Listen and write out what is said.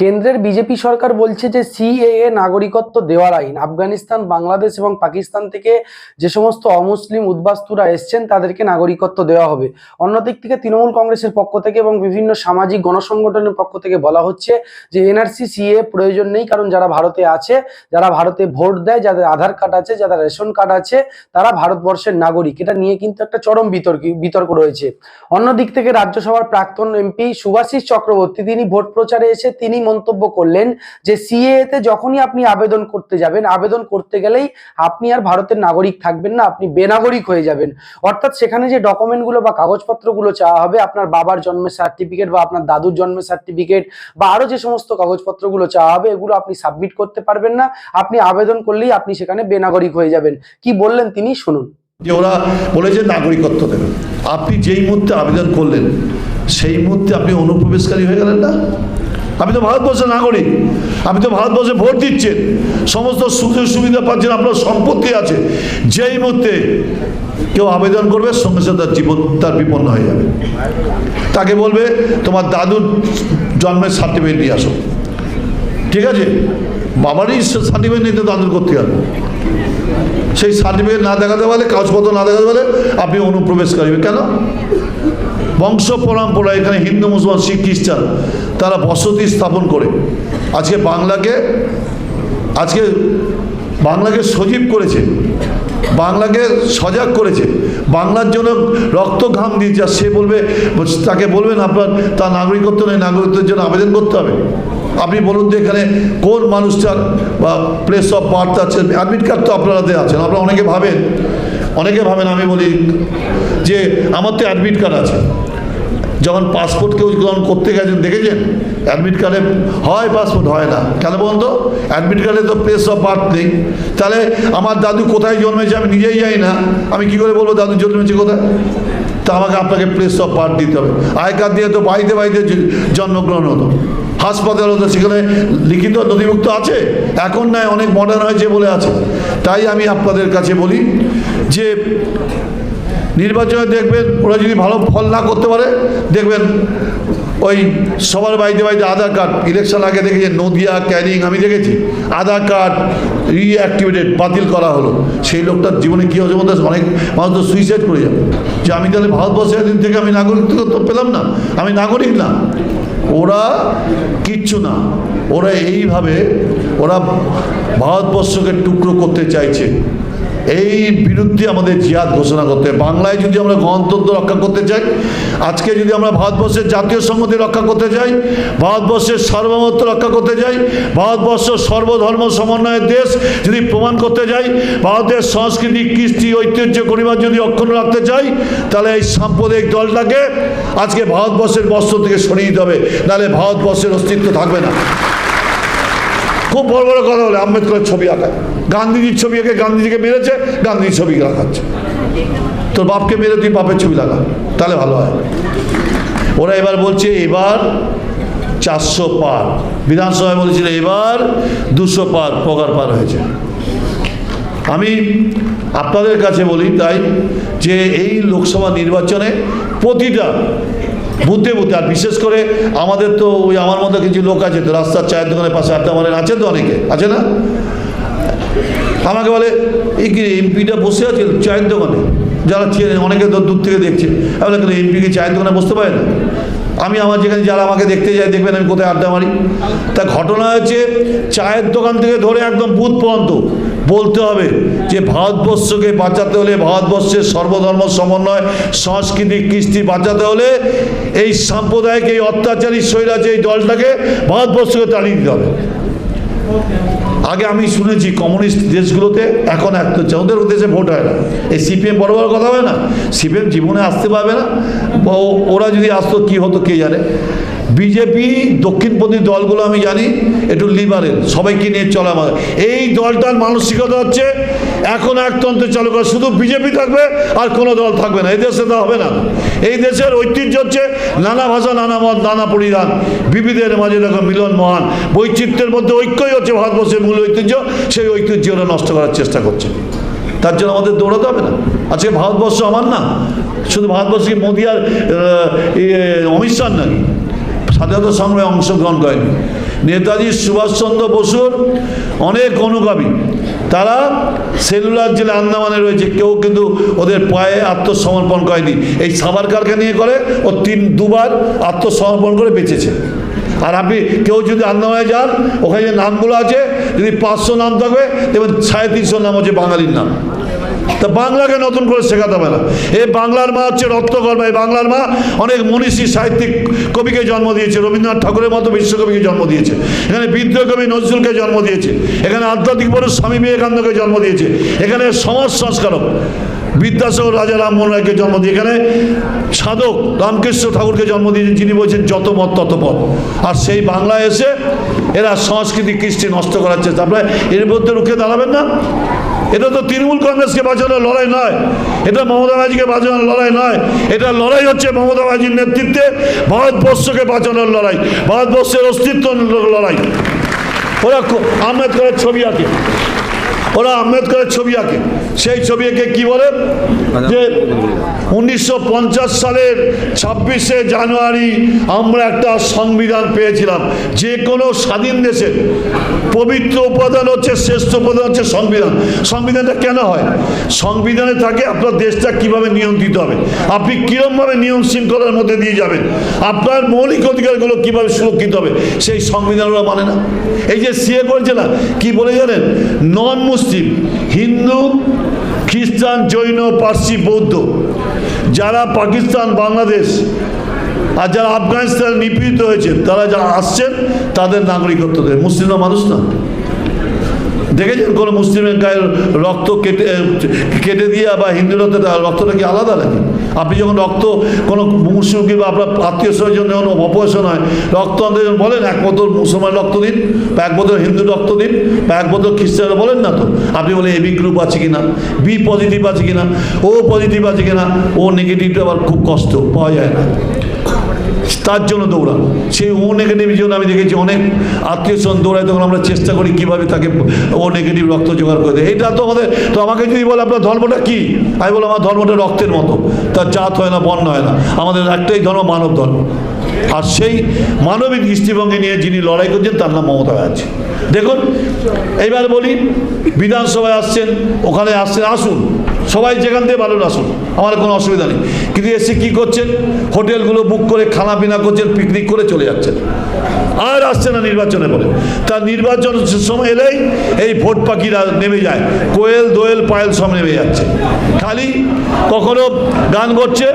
কেন্দ্রের বিজেপি সরকার বলছে যে সিএএ নাগরিকত্ব দেওয়ার আইন। আফগানিস্তান, বাংলাদেশ এবং পাকিস্তান থেকে যে সমস্ত অমুসলিম উদ্বাস্তুরা এসছেন, তাদেরকে নাগরিকত্ব দেওয়া হবে। অন্যদিক থেকে তৃণমূল কংগ্রেসের পক্ষ থেকে এবং বিভিন্ন সামাজিক গণসংগঠনের পক্ষ থেকে বলা হচ্ছে যে এনআরসি সিএ প্রয়োজন নেই, কারণ যারা ভারতে আছে, যারা ভারতে ভোট দেয়, যাদের আধার কার্ড আছে, যাদের রেশন কার্ড আছে, তারা ভারতবর্ষের নাগরিক। এটা নিয়ে কিন্তু একটা চরম বিতর্ক বিতর্ক রয়েছে। অন্যদিক থেকে রাজ্যসভার প্রাক্তন এমপি সুভাষিস চক্রবর্তী, তিনি ভোট প্রচারে এসে তিনি মন্তব্য করলেন যে সিএ তে যখনই আপনি আবেদন করতে যাবেন, আবেদন করতে গেলেই আপনি আর ভারতের নাগরিক থাকবেন না, আপনি বেনাগরিক হয়ে যাবেন। অর্থাৎ সেখানে যে ডকুমেন্টগুলো বা কাগজপত্রগুলো চাওয়া হবে, আপনার বাবার জন্মের সার্টিফিকেট বা আপনার দাদুর জন্মের সার্টিফিকেট বা আরও যে সমস্ত কাগজপত্রগুলো চাওয়া হবে, এগুলো আপনি সাবমিট করতে পারবেন না। আপনি আবেদন করলেই আপনি সেখানে বেনাগরিক হয়ে যাবেন। কি বললেন তিনি? শুনুন। যে ওরা বলেছে নাগরিকত্ব দেবে। আপনি যেই মুহূর্তে আবেদন করলেন, সেই মুহূর্তে আপনি অনুপ্রবেশকারী হয়ে গেলেন না? আপনি তো ভারতবর্ষের নাগরিক। আপনি তো ভারতবর্ষে ভোট দিচ্ছেন। সমস্ত সুযোগ সুবিধা পাচ্ছেন, আপনার সম্পত্তি আছে। যেই মুহূর্তে কেউ আবেদন করবে, সঙ্গে সঙ্গে তার জীবন, তার বিপন্ন হয়ে যাবে। তাকে বলবে, তোমার দাদুর জন্মের সার্টিফিকেট নিয়ে আসো। ঠিক আছে? বাবারই সার্টিফিকেট নিতে দাদুর করতে হবে। সেই সার্টিফিকেট না দেখাতে পারলে, কাগজপত্র না দেখাতে পারলে, আপনি অনুপ্রবেশকারী। কেন? বংশ পরম্পরা এখানে হিন্দু, মুসলমান, শিখ, খ্রিস্টান, তারা বসতি স্থাপন করে। আজকে বাংলাকে আজকে বাংলাকে সজীব করেছে, বাংলাকে সজাগ করেছে, বাংলার জন্য রক্ত ঘাম দিয়েছে, আর সে বলবে, তাকে বলবেন আপনার, তার নাগরিকত্ব নেই, নাগরিকত্বের জন্য আবেদন করতে হবে। আপনি বলুন তো এখানে কোন মানুষটার বা প্লেস অফ বার্থ আছে? অ্যাডমিট কার্ড তো আপনারাতে আছেন আপনারা অনেকে ভাবেন অনেকে ভাবেন, আমি বলি যে আমার তো অ্যাডমিট কার্ড আছে। যখন পাসপোর্ট কেউ যখন করতে গেছেন, দেখেছেন? অ্যাডমিট কার্ডে হয় পাসপোর্ট, হয় না। কেন বলুন তো? অ্যাডমিট কার্ডে তো প্লেস অফ বার্থ নেই। তাহলে আমার দাদু কোথায় জন্মেছে আমি নিজেই যাই না। আমি কি করে বলব দাদু জন্মেছে কোথায়? তা আমাকে আপনাকে প্লেস অফ বার্থ দিতে হবে। আয় কার্ড দিয়ে তো বাড়িতে বাড়িতে জন্মগ্রহণ হতো। হাসপাতাল হতো, সেখানে লিখিত নথিভুক্ত আছে? এখন নয়, অনেক মডার্ন হয়েছে বলে আছে। তাই আমি আপনাদের কাছে বলি যে নির্বাচনে দেখবেন ওরা যদি ভালো ফল না করতে পারে, দেখবেন ওই সবার বাড়িতে বাড়িতে আধার কার্ড। ইলেকশন আগে দেখেছি নদিয়া ক্যারিং আমি দেখেছি। আধার কার্ড রিঅ্যাক্টিভেটেড বাতিল করা হলো। সেই লোকটার জীবনে কী হচ্ছে বলতে অনেক মানুষ তো সুইসাইড করে যাবে। যে আমি তাহলে ভারতবর্ষের দিন থেকে আমি নাগরিকত্ব পেলাম না, আমি নাগরিক না। ওরা কিচ্ছু না। ওরা এইভাবে ওরা ভারতবর্ষকে টুকরো করতে চাইছে। এই বিরুদ্ধে আমাদের জিহাদ ঘোষণা করতে বাংলায় যদি আমরা গণতন্ত্র রক্ষা করতে চাই, আজকে যদি আমরা ভারতবর্ষের জাতীয় সংহতি রক্ষা করতে চাই, ভারতবর্ষের সার্বভৌমত্ব রক্ষা করতে চাই, ভারতবর্ষ সর্বধর্ম সমন্বয়ের দেশ যদি প্রমাণ করতে চাই, ভারতের সংস্কৃতি কৃষ্টি, ঐতিহ্য পরিবার যদি অক্ষুণ্ণ রাখতে চাই, তাহলে এই সাম্প্রদায়িক দলটাকে আজকে ভারতবর্ষের বস্ত্র থেকে সরিয়ে দিতে হবে। নাহলে ভারতবর্ষের অস্তিত্ব থাকবে না। খুব বড় বড় কথা বলে, আম্বেদকরের ছবি আঁকায়। গান্ধীজির ছবি এঁকে গান্ধীজিকে মেরেছে গান্ধীজির ছবি লাগাচ্ছে। তোর বাপকে মেরে তুই বাপের ছবি লাগা, তাহলে ভালো হয়। ওরা এবার বলছে, এবার চারশো পার। বিধানসভায় বলেছিল, এবার দুশো পার পগার পার হয়েছে। আমি আপনাদের কাছে বলি তাই, যে এই লোকসভা নির্বাচনে প্রতিটা বুথে বুথে, আর বিশেষ করে আমাদের তো ওই আমার মতো কিছু লোক আছে, তো রাস্তার চায়ের দোকানের পাশে আড্ডা মারেন আছে তো অনেকে? আছে না? আমাকে বলে এই কি এমপিটা বসে আছে? চায়ের দোকানে। যারা চেনে, অনেকে দূর থেকে দেখছে। আমি বলে এমপি কি চায়ের দোকানে বসতে পারে না? আমি আমার যেখানে, যারা আমাকে দেখতে যায়, দেখবেন আমি কোথায় আড্ডা মারি। তা ঘটনা হচ্ছে, চায়ের দোকান থেকে ধরে একদম বুথ পর্যন্ত বলতে হবে যে, ভারতবর্ষকে বাঁচাতে হলে ভারতবর্ষের সর্বধর্ম সমন্বয়, সাংস্কৃতিক কৃষ্টি বাঁচাতে হলে এই সাম্প্রদায়িক, এই অত্যাচারী স্বৈরাজ এই দলটাকে ভারতবর্ষকে তাড়িয়ে দিতে হবে। আগে আমি শুনেছি কমিউনিস্ট দেশগুলোতে এখন এক হচ্ছে, ওদের দেশে ভোট হয় না। এই সিপিএম বড় বড় কথা হয় না। সিপিএম জীবনে আসতে পারবে না। ওরা যদি আসতো, কি হতো, কে জানে? বিজেপি দক্ষিণপন্থী দলগুলো আমি জানি একটু লিবারেল সবাইকে নিয়ে চলা আমাদের এই দলটার মানসিকতা হচ্ছে এখন একতন্ত্র চালু করা। শুধু বিজেপি থাকবে আর কোনো দল থাকবে না। এই দেশে তো হবে না। এই দেশের ঐতিহ্য হচ্ছে নানা ভাষা নানা মত নানা পরিধান। বিবিধের মাঝে দেখো মিলন মহান। বৈচিত্র্যের মধ্যে ঐক্যই হচ্ছে ভারতবর্ষের মূল ঐতিহ্য। সেই ঐতিহ্য ওরা নষ্ট করার চেষ্টা করছে। তার জন্য আমাদের দৌড়াতে হবে না। আজকে ভারতবর্ষ আমার না। শুধু ভারতবর্ষকে মোদী আর ইয়ে, অমিত শাহ নাকি স্বাধীনতা সংগ্রামে অংশগ্রহণ করেনি। নেতাজি সুভাষচন্দ্র বসুর অনেক অনুগামী। তারা সেলুলার জেলে আন্দামানে রয়েছে। কেউ কিন্তু ওদের পায়ে আত্মসমর্পণ করেনি। এই সাবারকারকে নিয়ে করে ও তিন, দুবার আত্মসমর্পণ করে বেঁচেছে। আর আপনি কেউ যদি আন্দামানে যান, ওখানে যে নামগুলো আছে, যদি পাঁচশো নাম থাকবে, দেখবেন সাড়ে তিনশো নাম হচ্ছে বাঙালির নাম। তা বাংলাকে নতুন করে শেখাতে হবে না। এই বাংলার মা হচ্ছে রক্তকর্মা এই বাংলার মা অনেক মনীষী, সাহিত্যিক কবিকে জন্ম দিয়েছে, রবীন্দ্রনাথ ঠাকুরের মতো বিশ্বকবিকে জন্ম দিয়েছে। এখানে বিদ্রোহ কবি নজরুলকে জন্ম দিয়েছে। এখানে আধ্যাত্মিক পুরুষ স্বামী বিবেকানন্দকে জন্ম দিয়েছে। এখানে সমাজ সংস্কারক বিদ্যাসাগর রাজা রামমোহন রায়কে জন্ম দিয়ে, এখানে সাধক রামকৃষ্ণ ঠাকুরকে জন্ম দিয়েছেন যিনি বলছেন, যত মত, তত পথ। আর সেই বাংলায় এসে এরা সংস্কৃতি কৃষ্টি নষ্ট করার চেষ্টা। আপনারা এর মধ্যে রুখে দাঁড়াবেন না। এটা তো তৃণমূল কংগ্রেসকে বাঁচানোর লড়াই নয়। এটা মমতা ব্যানার্জিকে বাঁচানোর লড়াই নয়। এটা লড়াই হচ্ছে মমতা ব্যানার্জির নেতৃত্বে ভারতবর্ষকে বাঁচানোর লড়াই, ভারতবর্ষের অস্তিত্ব লড়াই। ওরা আহমেদ আম্বেদকরের ছবি আঁকে। ওরা আম্বেদকরের ছবি আঁকে। সেই ছবি এঁকে কি বলে? যে উনিশশো সালের ছাব্বিশে জানুয়ারি আমরা একটা সংবিধান পেয়েছিলাম। যে কোনো স্বাধীন দেশের পবিত্র উপাদান হচ্ছে, শ্রেষ্ঠ উপাদান হচ্ছে সংবিধান। সংবিধানটা কেন হয়? সংবিধানে থাকে আপনার দেশটা কীভাবে নিয়ন্ত্রিত হবে। আপনি কীরমভাবে নিয়ম শৃঙ্খলার মধ্যে দিয়ে যাবেন? আপনার মৌলিক অধিকারগুলো কীভাবে সুরক্ষিত হবে? সেই সংবিধান ওরা মানে না। এই যে সিএ করেছে না, কি বলে জানেন? নন মুসলিম হিন্দু খ্রিস্টান জৈন পার্সি বৌদ্ধ যারা পাকিস্তান বাংলাদেশ আর যারা আফগানিস্তানে নিপীড়িত হয়েছেন তারা যারা আসছেন, তাদের নাগরিকত্ব দেয় মুসলিমরা মানুষ না। দেখেছেন কোনো মুসলিমের গায়ের রক্ত কেটে কেটে দিয়ে বা হিন্দুরা রক্তটা কি আলাদা নাকি? আপনি যখন রক্ত কোনো মুসলিম কিংবা আপনার আত্মীয় স্বজন যখন অপারেশন হয় রক্ত যখন বলেন, এক বোতল মুসলমান রক্ত দিন, বা এক বোতল হিন্দু রক্ত দিন, বা এক বোতল খ্রিস্টানরা বলেন না তো? আপনি বলেন এবি গ্রুপ আছে কিনা? বি পজিটিভ আছে কিনা? ও পজিটিভ আছে কিনা? ও নেগেটিভটা আবার খুব কষ্ট, পাওয়া যায় না। তার জন্য দৌড়ান সেই ও নেগেটিভের জন্য আমি দেখেছি, অনেক আত্মীয় স্বজন দৌড়ায়, তখন আমরা চেষ্টা করি কীভাবে তাকে ও নেগেটিভ রক্ত জোগাড় করে দেয়। এটা তো আমাদের তো আমাকে যদি বলে, আপনার ধর্মটা কি? আমি বলো আমার ধর্মটা রক্তের মতো। তার জাত হয় না, বর্ণ হয় না। আমাদের একটাই ধর্ম, মানব ধর্ম। আর সেই মানবিক দৃষ্টিভঙ্গি নিয়ে যিনি লড়াই করছেন, তার নাম মমতা ব্যানার্জি। দেখুন, এইবার বলি, বিধানসভায় আসছেন, ওখানে আসছেন, আসুন। সবাই যেখান থেকে ভালো আসুন। আমার কোনো অসুবিধা নেই। কিন্তু এসে কী করছেন? হোটেলগুলো বুক করে খানা পিনা করছেন পিকনিক করে চলে যাচ্ছেন। আর আসছে না নির্বাচনে পরে তার নির্বাচন সময় এলেই এই ভোট পাখিরা নেমে যায়। কোয়েল, দোয়েল, পায়েল সব নেমে যাচ্ছে। খালি কখনো গান করছে